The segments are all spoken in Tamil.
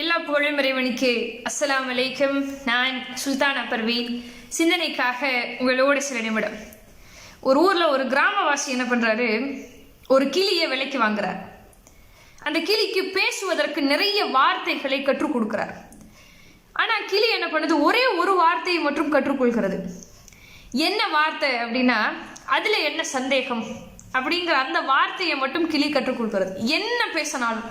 எல்லா புகழும் இறைவனுக்கு. அஸ்ஸலாம் வலைக்கம் நான் சுல்தானா பர்வீன் சிந்தனைக்காக உங்களோட சில நிமிடம். ஒரு ஊரில் ஒரு கிராமவாசி என்ன பண்ணுறாரு ஒரு கிளியை விலைக்கு வாங்குறார். அந்த கிளிக்கு பேசுவதற்கு நிறைய வார்த்தைகளை கற்றுக் கொடுக்கிறார். ஆனால் கிளி என்ன பண்ணுது? ஒரே ஒரு வார்த்தையை மட்டும் கற்றுக்கொள்கிறது என்ன வார்த்தை அப்படின்னா அதில் என்ன சந்தேகம்? அப்படிங்கிற அந்த வார்த்தையை மட்டும் கிளி கற்றுக்கொள்கிறது என்ன பேசினாலும்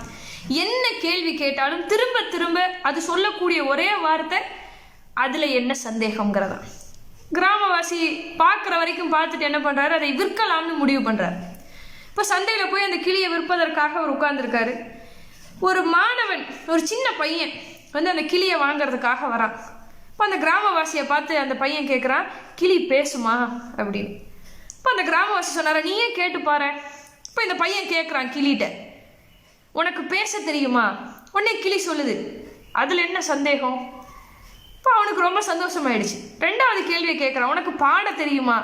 என்ன கேள்வி கேட்டாலும் திரும்ப திரும்ப அது சொல்லக்கூடிய ஒரே வார்த்தை அதில் என்ன சந்தேகங்கிறதா கிராமவாசி பார்க்குற வரைக்கும் பார்த்துட்டு என்ன பண்ணுறாரு அதை விற்கலாம்னு முடிவு பண்ணுறாரு இப்போ சந்தையில் போய் அந்த கிளியை விற்பதற்காக அவர் உட்கார்ந்துருக்காரு. ஒரு மாணவன் ஒரு சின்ன பையன் வந்து அந்த கிளியை வாங்குறதுக்காக வரான். இப்போ அந்த கிராமவாசியை பார்த்து அந்த பையன் கேட்குறான் கிளி பேசுமா? அப்படின்னு. இப்போ அந்த கிராமவாசி சொன்னார நீயே கேட்டு பாரு. இப்போ இந்த பையன் கேட்குறான் கிளிகிட்ட உனக்கு பேச தெரியுமா? உடனே கிளி சொல்லுது. அதில் என்ன சந்தேகம்? இப்போ அவனுக்கு ரொம்ப சந்தோஷமாயிடுச்சு. ரெண்டாவது கேள்வியை கேட்குறான் உனக்கு பாட தெரியுமா?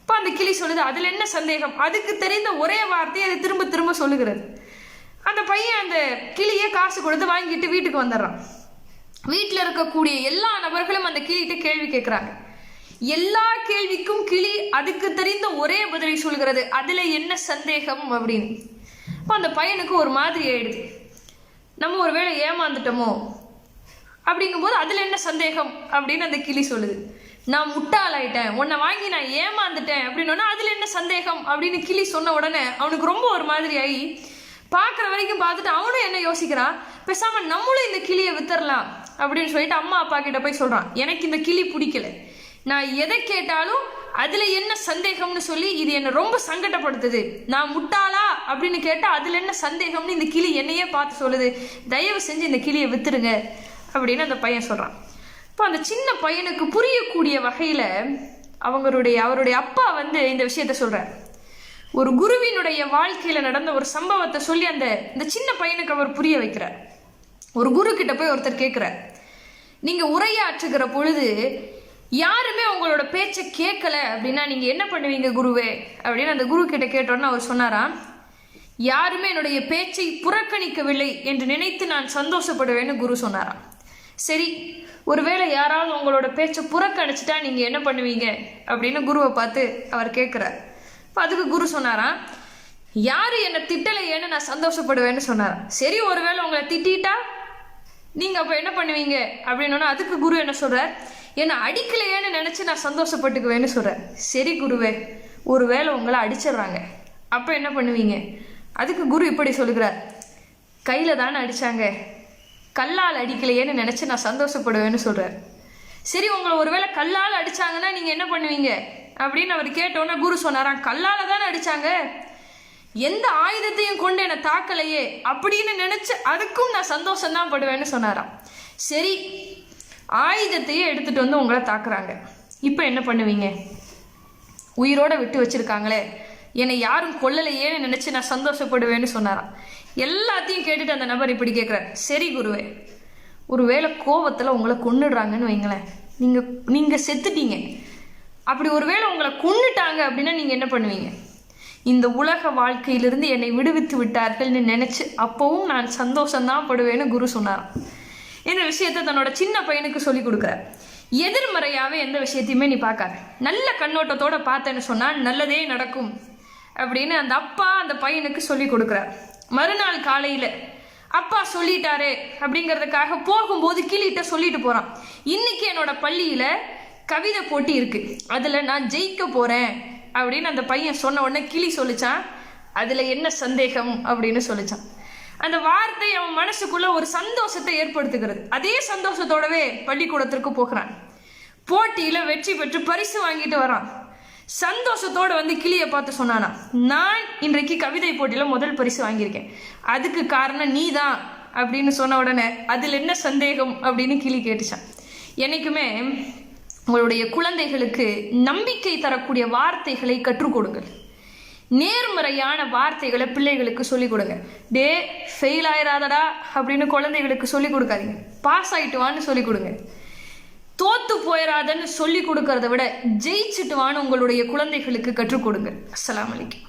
இப்போ அந்த கிளி சொல்லுது அதில் என்ன சந்தேகம்? அதுக்கு தெரிந்த ஒரே வார்த்தையை அது திரும்ப திரும்ப சொல்லுகிறது. அந்த பையன் அந்த கிளியை காசு கொடுத்து வாங்கிட்டு வீட்டுக்கு வந்துடுறான். வீட்டில் இருக்கக்கூடிய எல்லா நபர்களும் அந்த கிளிகிட்ட கேள்வி கேட்குறாங்க எல்லா கேள்விக்கும் கிளி அதுக்கு தெரிந்த ஒரே பதிலை சொல்கிறது. அதில் என்ன சந்தேகம் அப்படின்னு. இப்போ அந்த பையனுக்கு ஒரு மாதிரி ஆயிடுது. நம்ம ஒரு வேளை ஏமாந்துட்டோமோ? அப்படிங்கும்போது அதில் என்ன சந்தேகம் அப்படின்னு அந்த கிளி சொல்லுது. நான் முட்டாளாயிட்டேன். உன்னை வாங்கி நான் ஏமாந்துட்டேன் அப்படின்னோன்னா அதில் என்ன சந்தேகம் அப்படின்னு கிளி சொன்ன உடனே அவனுக்கு ரொம்ப ஒரு மாதிரி ஆகி பார்க்குற வரைக்கும் பார்த்துட்டு அவனும் என்ன யோசிக்கிறான்? பேசாமல் நம்மளும் இந்த கிளியை வித்துறலாம் அப்படின்னு சொல்லிட்டு அம்மா அப்பா கிட்ட போய் சொல்கிறான் எனக்கு இந்த கிளி பிடிக்கல. நான் எதை கேட்டாலும் அதில் என்ன சந்தேகம்னு சொல்லி இது என்னை ரொம்ப சங்கடப்படுத்துது. நான் முட்டாளா அப்படின்னு கேட்டால் அதில் என்ன சந்தேகம்னு இந்த கிளி என்னையே பார்த்து சொல்லுது. தயவு செஞ்சு இந்த கிளியை வித்துருங்க அப்படின்னு அந்த பையன் சொல்கிறான் இப்போ அந்த சின்ன பையனுக்கு புரியக்கூடிய வகையில் அவங்களுடைய அவருடைய அப்பா வந்து இந்த விஷயத்த சொல்கிறார் ஒரு குருவினுடைய வாழ்க்கையில் நடந்த ஒரு சம்பவத்தை சொல்லி அந்த இந்த சின்ன பையனுக்கு அவர் புரிய வைக்கிறார். ஒரு குரு கிட்ட போய் ஒருத்தர் கேட்குறார் நீங்கள் உரையாற்றுகிற பொழுது யாருமே உங்களோட பேச்சை கேட்கல அப்படின்னா நீங்கள் என்ன பண்ணுவீங்க குருவே? அப்படின்னு அந்த குரு கிட்ட கேட்டோன்னு அவர் சொன்னாராம் யாருமே என்னுடைய பேச்சை புறக்கணிக்கவில்லை என்று நினைத்து நான் சந்தோஷப்படுவேன்னு குரு சொன்னாராம். சரி ஒருவேளை யாராவது உங்களோட பேச்சை புறக்கணிச்சிட்டா நீங்கள் என்ன பண்ணுவீங்க? அப்படின்னு குருவை பார்த்து அவர் கேட்குறார். இப்போ அதுக்கு குரு சொன்னாராம் யார் என்னை திட்டலையேன்னு நான் சந்தோஷப்படுவேன்னு சொன்னாராம். சரி ஒருவேளை உங்களை திட்டிட்டா நீங்கள் அப்போ என்ன பண்ணுவீங்க? அப்படின்னா அதுக்கு குரு என்ன சொல்கிறார் என்னை அடிக்கலையேன்னு நினச்சி நான் சந்தோஷப்பட்டுக்குவேன்னு சொல்கிறேன் சரி குருவே ஒரு வேளை உங்களை அடிச்சிடுறாங்க. அப்போ என்ன பண்ணுவீங்க? அதுக்கு குரு இப்படி சொல்லுகிறார். கையில் தானே அடித்தாங்க கல்லால் அடிக்கலையேன்னு நினச்சி நான் சந்தோஷப்படுவேன்னு சொல்கிறார் சரி உங்களை ஒருவேளை கல்லால் அடித்தாங்கன்னா நீங்கள் என்ன பண்ணுவீங்க? அப்படின்னு அவர் கேட்டோன்னே குரு சொன்னாராம் கல்லால் தானே அடித்தாங்க எந்த ஆயுதத்தையும் கொண்டு என்னை தாக்கலையே அப்படின்னு நினச்சி அதுக்கும் நான் சந்தோஷம்தான் படுவேன்னு சொன்னாராம். சரி ஆயுதத்தையே எடுத்துகிட்டு வந்து உங்களை தாக்குறாங்க. இப்போ என்ன பண்ணுவீங்க? உயிரோட விட்டு வச்சிருக்காங்களே. என்னை யாரும் கொல்லலையேன்னு நினச்சி நான் சந்தோஷப்படுவேன்னு சொன்னாராம். எல்லாத்தையும் கேட்டுட்டு அந்த நபர் இப்படி கேட்குறார் சரி குருவே ஒருவேளை கோபத்தில் உங்களை கொன்னுடுறாங்கன்னு வைங்களேன். நீங்கள் நீங்கள் செத்துட்டீங்க. அப்படி ஒருவேளை உங்களை கொன்னுட்டாங்க அப்படின்னா நீங்கள் என்ன பண்ணுவீங்க? இந்த உலக வாழ்க்கையிலிருந்து என்னை விடுவித்து விட்டார்கள்னு நினச்சி அப்போவும் நான் சந்தோஷம்தான் படுவேன்னு குரு சொன்னாராம். இந்த விஷயத்த தன்னோட சின்ன பையனுக்கு சொல்லி கொடுக்குற. எதிர்மறையாகவே எந்த விஷயத்தையுமே நீ பார்க்காத. நல்ல கண்ணோட்டத்தோட பார்த்தேன்னு சொன்னால் நல்லதே நடக்கும் அப்படின்னு அந்த அப்பா அந்த பையனுக்கு சொல்லி கொடுக்குறார் மறுநாள் காலையில் அப்பா சொல்லிட்டாரு அப்படிங்கிறதுக்காக போகும்போது கிளிகிட்ட சொல்லிட்டு போகிறான் இன்னைக்கு என்னோட பள்ளியில் கவிதை போட்டி இருக்கு. அதில் நான் ஜெயிக்க போகிறேன் அப்படின்னு அந்த பையன் சொன்ன உடனே கிளி சொல்லிச்சான். அதில் என்ன சந்தேகம் அப்படின்னு சொல்லிச்சான். அந்த வார்த்தை அவன் மனசுக்குள்ள ஒரு சந்தோஷத்தை ஏற்படுத்துகிறது. அதே சந்தோஷத்தோடவே பள்ளிக்கூடத்திற்கு போகிறான். போட்டியில வெற்றி பெற்று பரிசு வாங்கிட்டு வரான். சந்தோஷத்தோட வந்து கிளியை பார்த்து சொன்னானா நான் இன்றைக்கு கவிதை போட்டியில முதல் பரிசு வாங்கியிருக்கேன். அதுக்கு காரணம் நீ தான் அப்படின்னு சொன்ன உடனே அதில் என்ன சந்தேகம் அப்படின்னு கிளி கேட்டுச்சான். என்னைக்குமே உங்களுடைய குழந்தைகளுக்கு நம்பிக்கை தரக்கூடிய வார்த்தைகளை கற்றுக் கொடுங்கள். நேர்மறையான வார்த்தைகளை பிள்ளைகளுக்கு சொல்லிக் கொடுங்க. டே ஃபெயில் ஆயிராதடா அப்படின்னு குழந்தைகளுக்கு சொல்லிக் கொடுக்காதீங்க. பாஸ் ஆயிட்டு வான்னு சொல்லிக் கொடுங்க. தோத்து போயிடாதன்னு சொல்லி கொடுக்கறத விட ஜெயிச்சுட்டு வான்னு உங்களுடைய குழந்தைகளுக்கு கற்றுக் கொடுங்க. அஸ்லாம் அலைக்கும்.